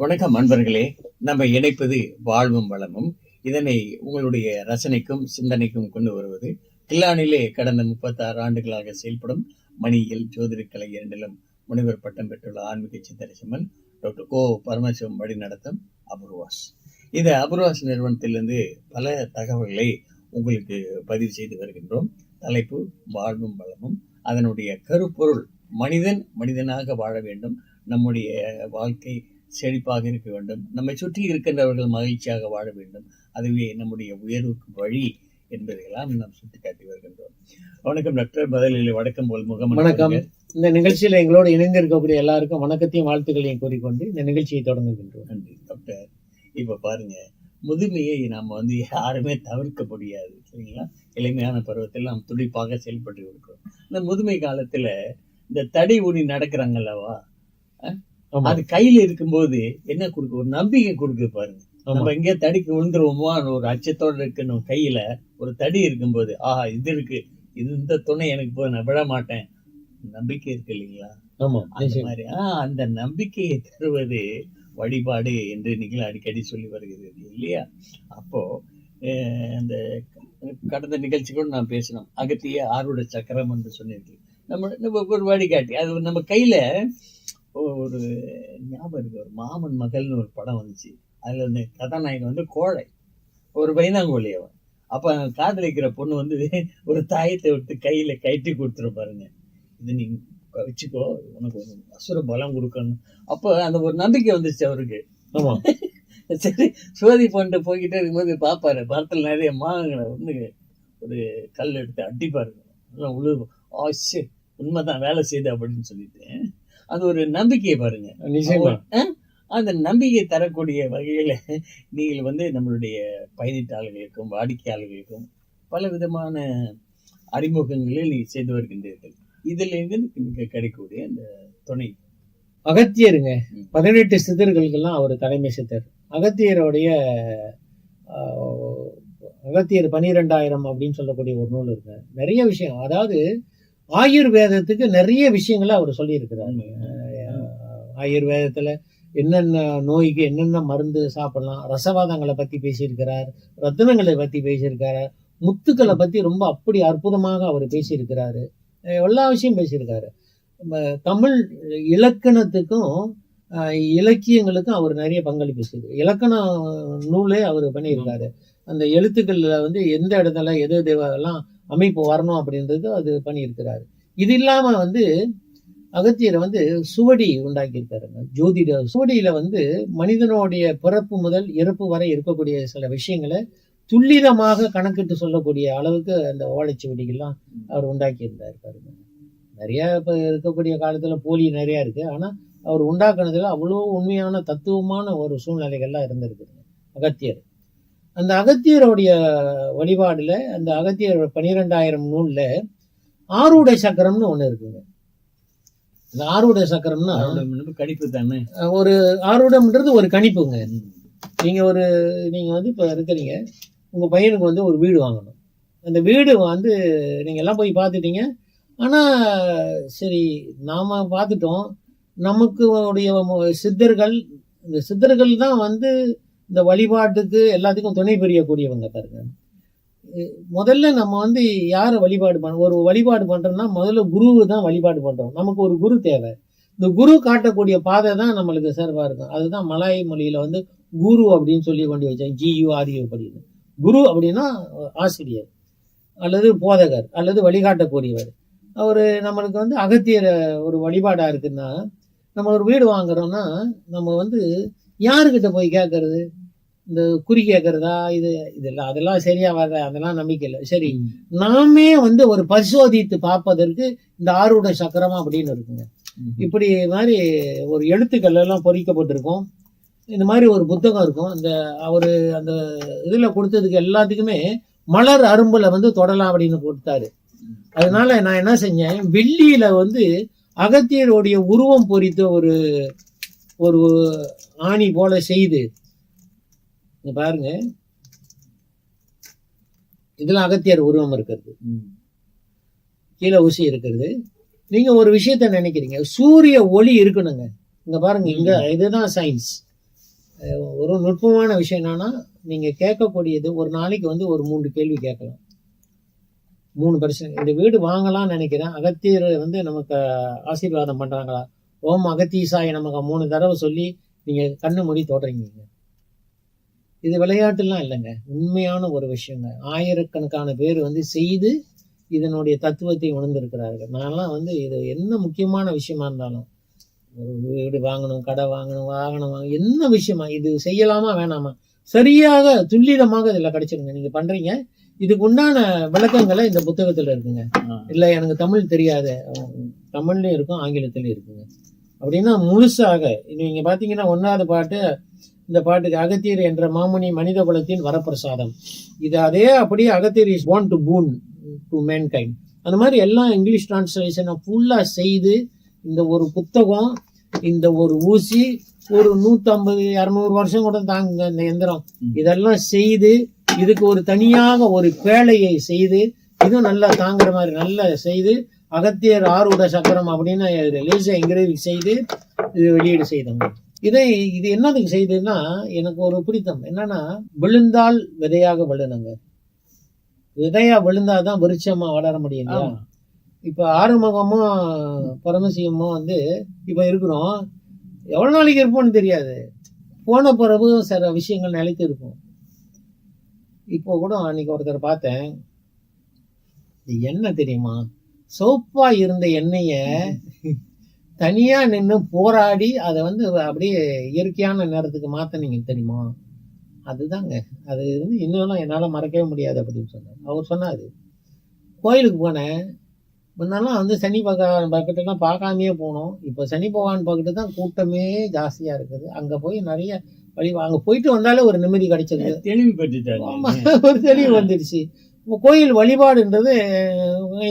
வணக்கம் அன்பர்களே. நம்ம இணைப்பது வாழ்வும் வளமும். இதனை உங்களுடைய ரசனைக்கும் சிந்தனைக்கும் கொண்டு வருவது கில்லானிலே கடந்த முப்பத்தாறு ஆண்டுகளாக செயல்படும் மணியியல் ஜோதிடக்கலை இரண்டிலும் முனைவர் பட்டம் பெற்றுள்ள ஆன்மீக சித்தரசிம்மன் டாக்டர் கோ பரமசிவம் வழி நடத்தும் அபூர்வாஸ். இந்த அபூர்வாஸ் நிறுவனத்திலிருந்து பல தகவல்களை உங்களுக்கு பதிவு செய்து வருகின்றோம். தலைப்பு வாழ்வும் வளமும். அதனுடைய கருப்பொருள் மனிதன் மனிதனாக வாழ வேண்டும். நம்முடைய வாழ்க்கை செழிப்பாக இருக்க வேண்டும். நம்மை சுற்றி இருக்கின்றவர்கள் மகிழ்ச்சியாக வாழ வேண்டும். அதுவே நம்முடைய உயர்வுக்கு வழி என்பதையெல்லாம் நாம் சுட்டிக்காட்டி வருகின்றோம். வணக்கம் டாக்டர். பதிலில் வணக்கம் போல் முகம் வணக்கம். இந்த நிகழ்ச்சியில எங்களோடு இணைந்து இருக்கக்கூடிய எல்லாருக்கும் வணக்கத்தையும் வாழ்த்துக்களையும் கூறிக்கொண்டு இந்த நிகழ்ச்சியை தொடங்குகின்றோம். நன்றி டாக்டர். இப்ப பாருங்க முதுமையை நாம வந்து யாருமே தவிர்க்க முடியாது சரிங்களா? இளமையான பருவத்தில் நாம் துடிப்பாக செயல்பட்டு இருக்கிறோம். இந்த முதுமை காலத்துல இந்த தடை ஊனி நடக்கிறாங்க அல்லவா ஆமா. அது கையில இருக்கும்போது என்ன கொடுக்கு? ஒரு நம்பிக்கை கொடுக்குது பாருங்க. நம்ம எங்கேயா தடிக்கு விழுந்துருவோமோ ஒரு அச்சத்தோட இருக்கணும் கையில ஒரு தடி இருக்கும்போது ஆஹா இது இருக்கு. இது இந்த துணை எனக்கு போய் நான் விட மாட்டேன். நம்பிக்கை இருக்கு இல்லைங்களா? அந்த. மாதிரி. ஆஹ் அந்த நம்பிக்கையை தருவது வழிபாடு என்று நீங்கள் அடிக்கடி சொல்லி வருகிறது இல்லையா? அப்போ அந்த கடந்த நிகழ்ச்சி கூட நான் பேசினோம். அகத்திய ஆறுட சக்கரம் என்று சொன்னீர்கள். நம்ம ஒரு வழிகாட்டி. அது நம்ம கையில ஒரு ஞாபகம் இருக்கு. ஒரு மாமன் மகள்னு ஒரு படம் வந்துச்சு. அதுல வந்து கதாநாயகன் வந்து கோழை. ஒரு பயந்தாங்கோலி அவன். அப்ப காதலிக்கிற பொண்ணு வந்து ஒரு தாயத்தை விட்டு கையில கட்டி கொடுத்துரு பாருங்க. இது நீ வச்சுக்கோ உனக்கு ஒரு அசுர பலம் கொடுக்கணும். அப்போ அந்த ஒரு நம்பிக்கை வந்துச்சு அவருக்கு. ஆமா. சரி சோதி பண்ணிட்டு போய்கிட்டே இருக்கும்போது பார்ப்பாரு மரத்தில் நிறைய மாங்கங்களை வந்து ஒரு கல் எடுத்து அடிப்பாரு. எல்லாம் உழு ஆ சரி உண்மைதான் வேலை செய்யுது அப்படின்னு சொல்லிட்டு. அது ஒரு நம்பிக்கையை பாருங்க. நிச்சயமா அந்த நம்பிக்கை தரக்கூடிய வகையில நீங்கள் வந்து நம்மளுடைய பயணித்தாளர்களுக்கும் வாடிக்கையாளர்களுக்கும் பல விதமான அறிமுகங்களில் நீ செய்து வருகின்றீர்கள். இதுல இருந்து நீங்க கிடைக்கக்கூடிய அந்த துணை. அகத்தியருங்க. பதினெட்டு சித்தர்களுக்கெல்லாம் அவர் தலைமை சித்தர். அகத்தியருடைய அகத்தியர் பனிரெண்டாயிரம் அப்படின்னு சொல்லக்கூடிய ஒரு நூல் இருக்கு. நிறைய விஷயம். அதாவது ஆயுர்வேதத்துக்கு நிறைய விஷயங்களை அவர் சொல்லியிருக்கிறார். ஆயுர்வேதத்தில் என்னென்ன நோய்க்கு என்னென்ன மருந்து சாப்பிடலாம் ரசவாதங்களை பற்றி பேசியிருக்கிறார் ரத்தினங்களை பற்றி பேசியிருக்காரு முத்துக்களை பற்றி ரொம்ப அப்படி அற்புதமாக அவர் பேசியிருக்கிறாரு. எல்லா விஷயம் பேசியிருக்காரு. நம்ம தமிழ் இலக்கணத்துக்கும் இலக்கியங்களுக்கும் அவர் நிறைய பங்களிப்பு செய்து இலக்கண நூலே அவர் பண்ணியிருக்காரு. அந்த எழுத்துக்களில் வந்து எந்த இடத்துல எது எது அமைப்பு வரணும் அப்படின்றது அது பண்ணியிருக்கிறாரு. இது இல்லாம வந்து அகத்தியரை வந்து சுவடி உண்டாக்கியிருக்காருங்க. ஜோதிட சுவடியில வந்து மனிதனுடைய பிறப்பு முதல் இறப்பு வரை இருக்கக்கூடிய சில விஷயங்களை துல்லிதமாக கணக்கிட்டு சொல்லக்கூடிய அளவுக்கு அந்த ஓலைச்சுவடிகள்லாம் அவர் உண்டாக்கி இருந்தார் பாருங்க. நிறைய இப்போ இருக்கக்கூடிய காலத்துல போலி நிறைய இருக்கு. ஆனா அவர் உண்டாக்குனதுல அவ்வளோ உண்மையான தத்துவமான ஒரு சூழ்நிலைகள்லாம் இருந்திருக்குதுங்க. அகத்தியர். அந்த அகத்தியருடைய வழிபாடுல அந்த அகத்தியர் பனிரெண்டாயிரம் நூல்ல ஆரூடை சக்கரம்னு ஒண்ணு இருக்குங்க. இந்த ஆரூடை சக்கரம்னா கடிப்பு தானே? ஒரு ஆரூடம்ன்றது ஒரு கணிப்புங்க. நீங்க ஒரு நீங்க வந்து இப்ப இருக்கிறீங்க உங்க பையனுக்கு வந்து ஒரு வீடு வாங்கணும். அந்த வீடு வந்து நீங்க எல்லாம் போய் பார்த்துட்டீங்க. ஆனா சரி நாம பார்த்துட்டோம். நமக்கு உடைய சித்தர்கள் இந்த சித்தர்கள் தான் வந்து இந்த வழிபாட்டுக்கு எல்லாத்துக்கும் துணை புரியக்கூடியவங்க பாருங்க. முதல்ல நம்ம வந்து யாரை வழிபாடு பண்ண ஒரு வழிபாடு பண்ணுறோம்னா முதல்ல குருவு தான் வழிபாடு பண்ணுறோம் நமக்கு ஒரு குரு தேவை. இந்த குரு காட்டக்கூடிய பாதை தான் நம்மளுக்கு சிறப்பாக இருக்கும். அதுதான் மலாய் மொழியில் வந்து குரு அப்படின்னு சொல்லி கொண்டு வச்சேன் ஜியூஆர்யூ அப்படின்னு. குரு அப்படின்னா ஆசிரியர் அல்லது போதகர் அல்லது வழிகாட்டக்கூடியவர். அவர் நம்மளுக்கு வந்து அகத்தியரை ஒரு வழிபாடாக இருக்குன்னா நம்ம ஒரு வீடு வாங்குறோம்னா நம்ம வந்து யாருக்கிட்ட போய் கேட்கறது இந்த குறி கேட்கறதா இது இதெல்லாம் அதெல்லாம் சரியா வர அதெல்லாம் நம்பிக்கை இல்லை. சரி நாமே வந்து ஒரு பரிசோதித்து பார்ப்பதற்கு இந்த ஆறுட சக்கரமா அப்படின்னு இருக்குங்க. இப்படி மாதிரி ஒரு எழுத்துக்கள் எல்லாம் பொறிக்கப்பட்டிருக்கும். இந்த மாதிரி ஒரு புத்தகம் இருக்கும். இந்த அவரு அந்த இதுல கொடுத்ததுக்கு எல்லாத்துக்குமே மலர் அரும்புல வந்து தொடலாம் அப்படின்னு கொடுத்தாரு அதனால நான் என்ன செஞ்சேன் வெள்ளியில வந்து அகத்தியருடைய உருவம் பொறித்த ஒரு ஒரு ஆணி போல செய்து இங்க பாருங்க. இதுல அகத்தியர் உருவம் இருக்கிறது. கீழே ஊசி இருக்கிறது. நீங்க ஒரு விஷயத்த நினைக்கிறீங்க. சூரிய ஒளி இருக்கணுங்க. இங்க பாருங்க இங்க இதுதான் சயின்ஸ் ஒரு நுட்பமான விஷயம் என்னன்னா நீங்க கேட்கக்கூடியது ஒரு நாளைக்கு வந்து ஒரு மூன்று கேள்வி கேட்கலாம். மூணு பர்சன்ட் இந்த வீடு வாங்கலாம்னு நினைக்கிறேன். அகத்தியர் வந்து நமக்கு ஆசீர்வாதம் பண்றாங்களா? ஓம் அகத்தீசாய நமக்கு மூணு தடவை சொல்லி நீங்க கண்ணு மூடி தொடறீங்க இது விளையாட்டுலாம் இல்லைங்க. உண்மையான ஒரு விஷயங்க. ஆயிரக்கணக்கான பேர் வந்து செய்து இதனுடைய தத்துவத்தை உணர்ந்திருக்கிறார்கள். நான்லாம் வந்து இது என்ன முக்கியமான விஷயமா இருந்தாலும் ஒரு வீடு வாங்கணும் கடை வாங்கணும் வாகனம் வாங்கணும் என்ன விஷயமா? இது செய்யலாமா வேணாமா? சரியாக துல்லிதமாக இதில் கிடைச்சிருங்க. நீங்க பண்றீங்க. இதுக்கு உண்டான விளக்கங்களை இந்த புத்தகத்துல இருக்குங்க. இல்லை எனக்கு தமிழ் தெரியாது. தமிழ்லையும் இருக்கும் ஆங்கிலத்திலையும் இருக்குங்க. அப்படின்னா முழுசாக நீங்க பாத்தீங்கன்னா ஒன்னாவது பாட்டு இந்த பாட்டுக்கு அகத்தியர் என்ற மாமுனி மனித குலத்தின் வரப்பிரசாதம். இது அதே அப்படியே Agathiyar is born to boon to mankind அந்த மாதிரி எல்லாம் இங்கிலீஷ் டிரான்ஸ்லேஷனை ஃபுல்லாக செய்து இந்த ஒரு புத்தகம் இந்த ஒரு ஊசி ஒரு நூற்றம்பது இரநூறு வருஷம் கூட தாங்குங்க இந்த எந்திரம். இதெல்லாம் செய்து இதுக்கு ஒரு தனியாக ஒரு பேழையை செய்து இதுவும் நல்லா தாங்குற மாதிரி நல்லா செய்து அகத்தியர் ஆறுட சக்கரம் அப்படின்னு லேசா என்கிரேவிங் செய்து இது வெளியீடு செய்தோங்க இதை இது என்னதுக்கு செய்ததுன்னா எனக்கு ஒரு பிடித்தம். என்னன்னா விழுந்தால் விதையாக விழுணுங்க. விதையா விழுந்தாதான் விருட்சமா வளர முடியும். இப்ப ஆறுமுகமும் பரமசிவமும் வந்து இப்ப இருக்கிறோம். எவ்வளவு நாளைக்கு இருப்போம்னு தெரியாது. போன பிறகு சில விஷயங்கள் நிலைத்து இருக்கும். இப்போ கூட அன்னைக்கு ஒருத்தர் பார்த்தேன். என்ன தெரியுமா? சோப்பா இருந்த எண்ணெய தனியா நின்று போராடி அதை வந்து அப்படியே இயற்கையான நேரத்துக்கு மாத்தினீங்க தெரியுமா? அதுதாங்க. அது வந்து இன்னும் என்னால மறக்கவே முடியாது அப்படின்னு சொன்னார் அவர் சொன்னாரு கோயிலுக்கு போனேன். முன்னெல்லாம் வந்து சனி பகவான் பக்கத்துலாம் பார்க்காமயே போனோம். இப்போ சனி பகவான் பக்கத்து தான் கூட்டமே ஜாஸ்தியா இருக்குது. அங்க போய் நிறைய வழி அங்க போயிட்டு வந்தாலே ஒரு நிம்மதி கிடைச்சிருது. தெளிவு பெற்றுட்டாரு ஆமா ஒரு தெளிவு வந்துடுச்சு கோயில் வழிபாடுன்றது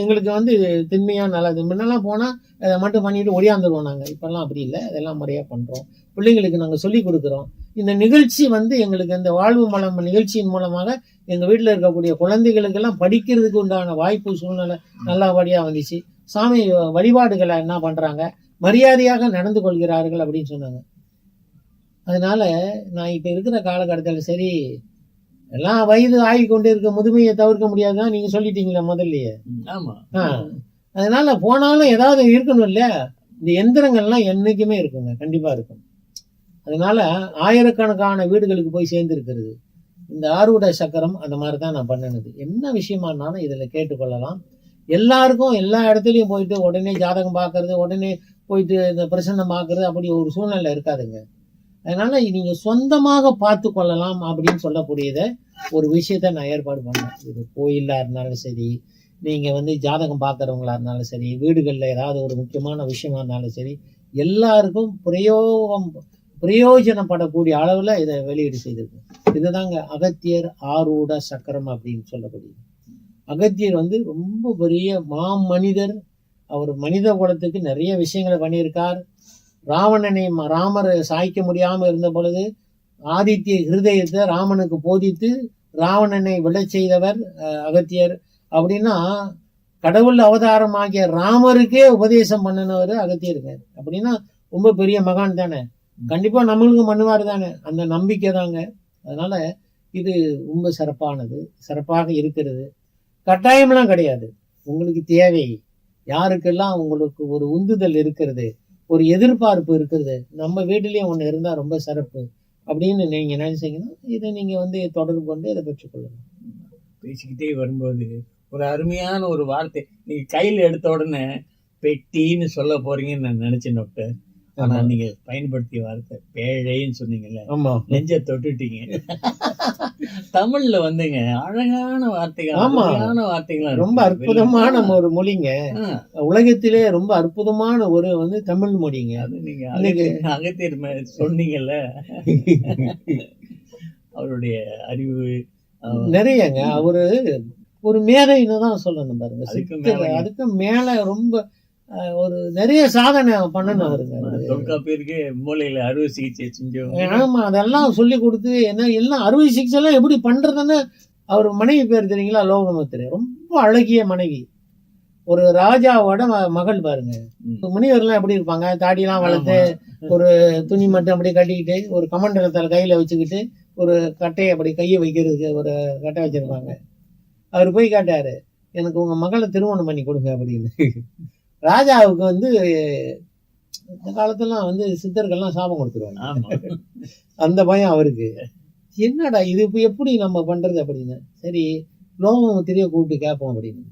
எங்களுக்கு வந்து திண்மையா நல்லது. முன்னெல்லாம் போனால் அதை மட்டும் பண்ணிட்டு ஒடியாந்துருவோம் நாங்கள் இப்பெல்லாம் அப்படி இல்லை. அதெல்லாம் முறையாக பண்ணுறோம் பிள்ளைங்களுக்கு நாங்கள் சொல்லி கொடுக்குறோம். இந்த நிகழ்ச்சி வந்து எங்களுக்கு இந்த வாழ்வு மலம் நிகழ்ச்சியின் மூலமாக எங்கள் வீட்டில் இருக்கக்கூடிய குழந்தைகளுக்கெல்லாம் படிக்கிறதுக்கு உண்டான வாய்ப்பு சூழ்நிலை நல்லபடியாக வந்துச்சு. சாமி வழிபாடுகளை என்ன பண்ணுறாங்க மரியாதையாக நடந்து கொள்கிறார்கள் அப்படின்னு சொன்னாங்க. அதனால நான் இப்போ இருக்கிற காலகட்டத்தில் சரி எல்லாம் வயது ஆகி கொண்டே இருக்க முதுமையை தவிர்க்க முடியாதுதான் நீங்க சொல்லிட்டீங்களே முதல்லயே. ஆமா. அதனால போனாலும் ஏதாவது இருக்கணும் இல்ல. இந்த எந்திரங்கள்லாம் என்னைக்குமே இருக்குங்க கண்டிப்பா இருக்கும். அதனால ஆயிரக்கணக்கான வீடுகளுக்கு போய் சேர்ந்து இருக்கிறது இந்த ஆறுவட சக்கரம் அந்த மாதிரி தான் நான் பண்ணினது. என்ன விஷயமானாலும் இதுல கேட்டுக்கொள்ளலாம். எல்லாருக்கும் எல்லா இடத்துலயும் போயிட்டு உடனே ஜாதகம் பார்க்கறது உடனே போயிட்டு இந்த பிரசன்னம் பார்க்கறது அப்படி ஒரு சூழ்நிலை இருக்காதுங்க. அதனால நீங்க சொந்தமாக பார்த்து கொள்ளலாம் அப்படின்னு சொல்லக்கூடியத ஒரு விஷயத்த நான் ஏற்பாடு பண்ணேன். இது கோயிலா இருந்தாலும் சரி நீங்க வந்து ஜாதகம் பார்க்குறவங்களா இருந்தாலும் சரி வீடுகளில் ஏதாவது ஒரு முக்கியமான விஷயமா இருந்தாலும் சரி எல்லாருக்கும் பிரயோகம் பிரயோஜனப்படக்கூடிய அளவில் இதை வெளியீடு செய்திருக்கு இதுதாங்க அகத்தியர் ஆரூட சக்கரம் அப்படின்னு சொல்லக்கூடியது அகத்தியர் வந்து ரொம்ப பெரிய மாமனிதர். அவர் மனித குலத்துக்கு நிறைய விஷயங்களை பண்ணியிருக்கார். ராவணனை ம- ராமர் சாய்க்க முடியாமல் இருந்த பொழுது ஆதித்ய ஹிருதயத்தை ராமனுக்கு போதித்து ராவணனை விழச் செய்தவர் அகத்தியர். அப்படின்னா கடவுள் அவதாரமாகிய ராமருக்கே உபதேசம் பண்ணினவர் அகத்தியருங்க அப்படின்னா ரொம்ப பெரிய மகான் தானே. கண்டிப்பாக நம்மளுக்கும் பண்ணுவார் தானே. அந்த நம்பிக்கை தாங்க. அதனால இது ரொம்ப சிறப்பானது. சிறப்பாக இருக்கிறது. கட்டாயம்லாம் கிடையாது. உங்களுக்கு தேவை யாருக்கெல்லாம் உங்களுக்கு ஒரு உந்துதல் இருக்கிறது? ஒரு எதிர்பார்ப்பு இருக்கிறது நம்ம வீட்டிலையும் ஒன்று இருந்தால் ரொம்ப சிறப்பு. அப்படின்னு நீங்கள் நினைச்சீங்கன்னா இதை நீங்கள் வந்து தொடர்பு கொண்டு இதை பெற்றுக்கொள்ளலாம் பேசிக்கிட்டே வரும்போது ஒரு அருமையான ஒரு வார்த்தை. நீங்கள் கையில் எடுத்த உடனே பெட்டின்னு சொல்ல போறீங்கன்னு நான் நினச்சேன் டாக்டர். ஆனா. நீங்க பயன்படுத்திய வார்த்தை பேழைன்னு சொன்னீங்கல்ல. நெஞ்ச தொட்டுட்டீங்க. தமிழ்ல வந்துங்க அழகான வார்த்தைகள். அருமையான வார்த்தைகள் ரொம்ப அற்புதமான ஒரு மொழிங்க. உலகத்திலே ரொம்ப அற்புதமான ஒரு வந்து தமிழ் மொழிங்க. அது நீங்க அகத்தியர் சொன்னீங்கல்ல. அவருடைய அறிவு நிறையங்க. அவரு ஒரு மேதைன்னு தான் சொல்லணும் பாருங்க. அதுக்கு மேல ரொம்ப ஒரு நிறைய சாதனை பண்ணணும் தொல்காப்பியருக்கு மூளையில அறுவை சிகிச்சை செஞ்சவங்க. ஆமா அதெல்லாம் சொல்லி கொடுத்து என்ன எல்லாம் அறுவை சிகிச்சை எல்லாம் எப்படி பண்றதுன்னு அவர் மனைவி பேர் தெரியுங்களா லோகமுத்திரை? ரொம்ப அழகிய மனைவி. ஒரு ராஜாவோட மகள் பாருங்க. முனிவர்லாம் எப்படி இருப்பாங்க? தாடியெல்லாம் வளர்த்து ஒரு துணி மட்டும் அப்படி கட்டிக்கிட்டு ஒரு கமண்டலத்தில் கையில வச்சுக்கிட்டு ஒரு கட்டையை அப்படி கையை வைக்கிறதுக்கு ஒரு கட்டை வச்சிருப்பாங்க. அவர் போய் கேட்டாரு எனக்கு உங்க மகளை திருமணம் பண்ணி கொடுங்க அப்படின்னு. ராஜாவுக்கு வந்து இந்த காலத்துலாம் வந்து சித்தர்கள்லாம் சாபம் கொடுத்துருவாங்க. அந்த பயம் அவருக்கு. என்னடா இது இப்போ எப்படி நம்ம பண்றது அப்படின்னு. சரி லோபமுத்திரையை கூப்பிட்டு கேட்போம் அப்படின்னு.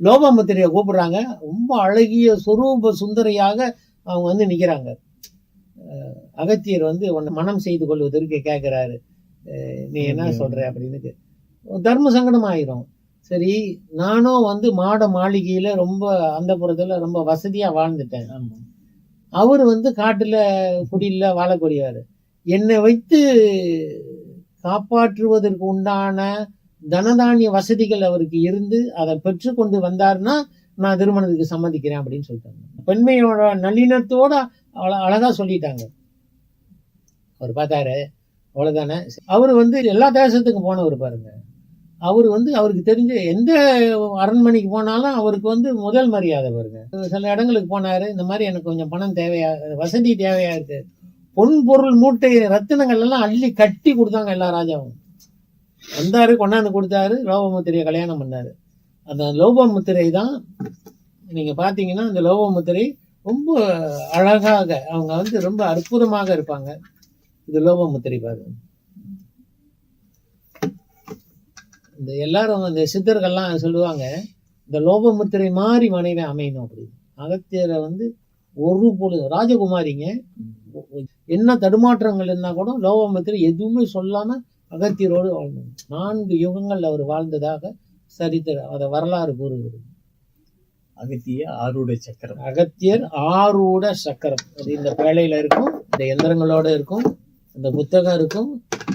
லோபமுத்திரையை கூப்பிடுறாங்க. ரொம்ப அழகிய சொரூப சுந்தரியாக அவங்க வந்து நிக்கிறாங்க. அஹ் அகத்தியர் வந்து உன்னை மனம் செய்து கொள்வதற்கு கேட்கிறாரு. நீ என்ன சொல்ற அப்படின்னு. தர்ம சங்கடம் ஆயிரும். சரி நானும் வந்து மாட மாளிகையில ரொம்ப அந்த புறத்துல ரொம்ப வசதியா வாழ்ந்துட்டேன். அவர் வந்து காட்டுல குடியில வாழக்கூடியவர். என்னை வைத்து காப்பாற்றுவதற்கு உண்டான தனதானிய வசதிகள் அவருக்கு இருந்து அதை பெற்றுக்கொண்டு வந்தாருன்னா நான் திருமணத்துக்கு சம்மதிக்கிறேன் அப்படின்னு சொல்லிட்டாங்க. பெண்மையோட நல்லிணத்தோட அழ- அழகா சொல்லிட்டாங்க. அவர் பார்த்தாரு. அவ்வளவுதானே? அவர் வந்து எல்லா தேசத்துக்கும் போனவர் பாருங்க. அவர் வந்து அவருக்கு தெரிஞ்ச எந்த அரண்மனைக்கு போனாலும் அவருக்கு வந்து முதல் மரியாதை வருங்க சில இடங்களுக்கு போனாரு இந்த மாதிரி எனக்கு கொஞ்சம் பணம் தேவையா வசதி தேவையா இருக்கு. பொன் பொருள் மூட்டை ரத்தினங்கள் எல்லாம் அள்ளி கட்டி கொடுத்தாங்க எல்லா ராஜாவும். வந்தாரு கொண்டாந்து கொடுத்தாரு லோபமுத்திரையை கல்யாணம் பண்ணாரு. அந்த லோபமுத்திரை தான் நீங்க பாத்தீங்கன்னா அந்த லோபமுத்திரை ரொம்ப அழகாக அவங்க வந்து ரொம்ப அற்புதமாக இருப்பாங்க. இது லோபமுத்திரை பாருங்க. இந்த எல்லாரும் இந்த சித்தர்கள்லாம் சொல்லுவாங்க இந்த லோபமுத்திரை மாதிரி மனைவி அமையணும் அப்படின்னு. அகத்தியரை வந்து ஒரு பொழுது ராஜகுமாரிங்க என்ன தடுமாற்றங்கள் இருந்தா கூட லோபமுத்திரை எதுவுமே சொல்லாம அகத்தியரோடு வாழ்ந்தாங்க நான்கு யுகங்கள் அவர் வாழ்ந்ததாக சரித்திர அதை வரலாறு கூறுகிறது. அகத்திய ஆரூட சக்கரம். அகத்தியர் ஆரூட சக்கரம். அது இந்த பேழையில இருக்கும் இந்த எந்திரங்களோட இருக்கும் இந்த புத்தகம் இருக்கும்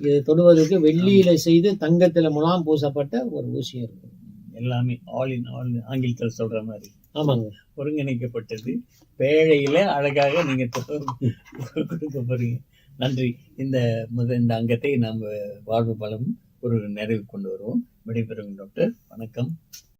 இது தொடுவதற்கு வெள்ளியில செய்து தங்கத்துல முலாம் பூசப்பட்ட ஒரு ஊசியம் இருக்கும் எல்லாமே ஆல் இன் ஆல் ஆங்கிலத்தில் சொல்ற மாதிரி. ஆமாங்க. ஒருங்கிணைக்கப்பட்டது. பேழையில அழகாக நீங்க கொடுக்க போறீங்க. நன்றி. இந்த முத இந்த அங்கத்தை நாம் வாழ்வு பலம் ஒரு நிறைவு கொண்டு வருவோம். விடைபெறும் டாக்டர். வணக்கம்.